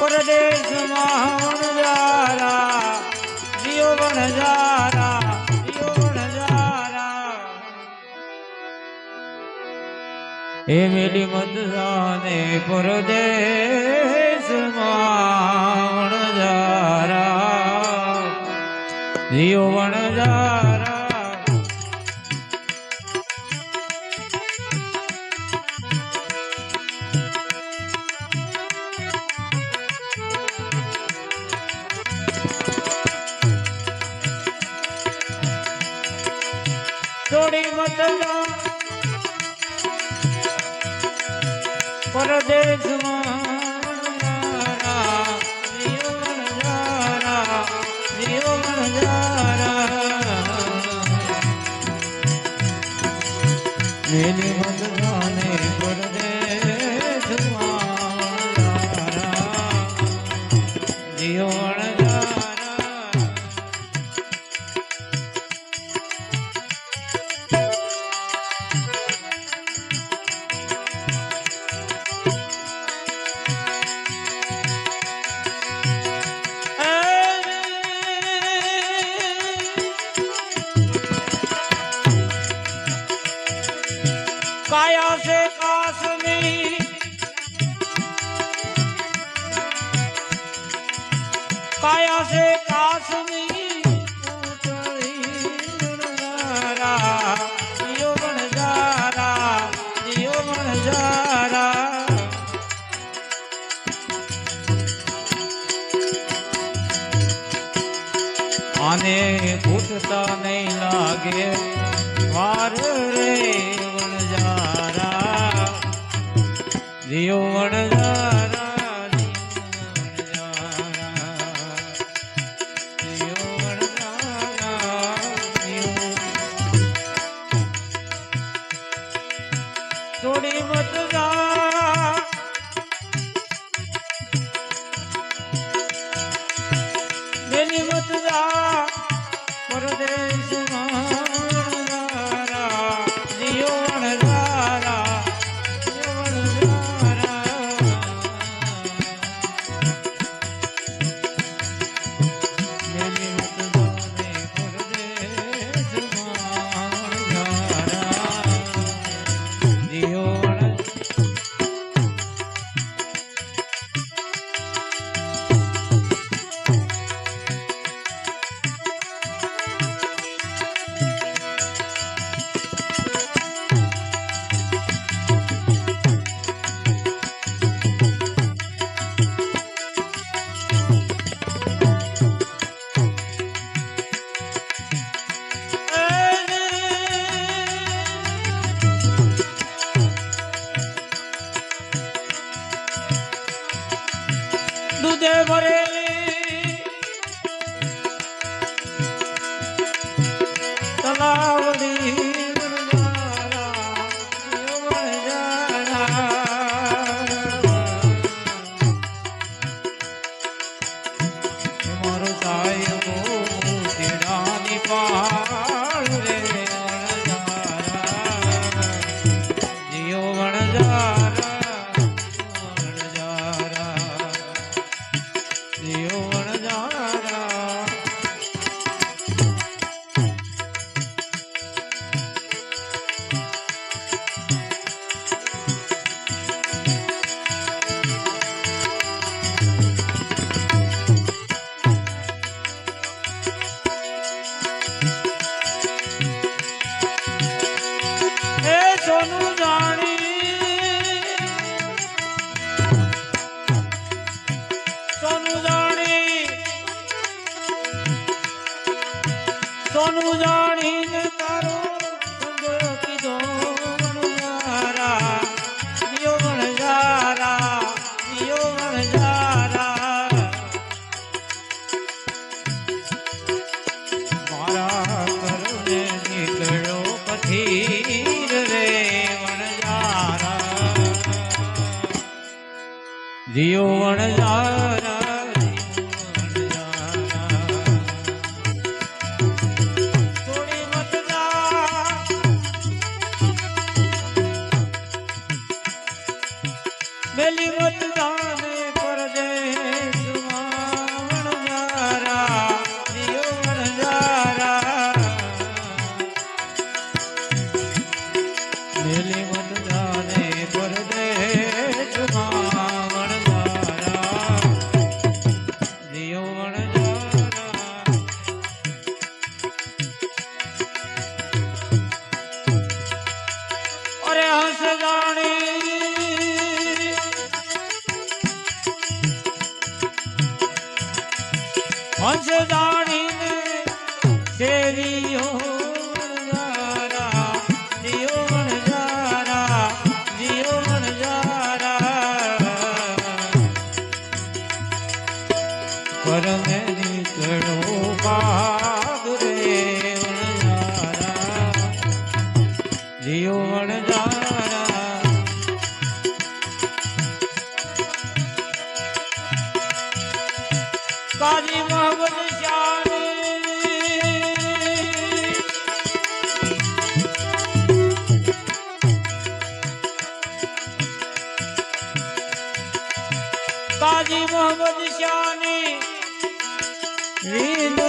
પરદેશમાં વણજારા જીઓ વણજારા જીઓ વણજારા હે મેલી મધુરાને પરદેશ પરદેશમાં જારા જીઓ વણજારા. છોડી પરદેશમાં કાયા સે કાશ્મીર કાયા સે કાશ્મીર જીઓ વણજારા, જીઓ વણજારા. આને ભૂતતા નહીં લાગે વાર રે વણજારા જીઓ સોનું જાણીને તારો કીધો વણજારા, જીઓ વણજારા, જીઓ વણજારા. મારા ઘરને નીકળ્યો પથીર રે વણજારા જીઓ વણજારા મેલી મતદાન કરજે સુમાવણ જારા જીવન જારા મેલી મતદાન કરજે સુમાવણ જારા જીવન જારા અરે હસદા Really?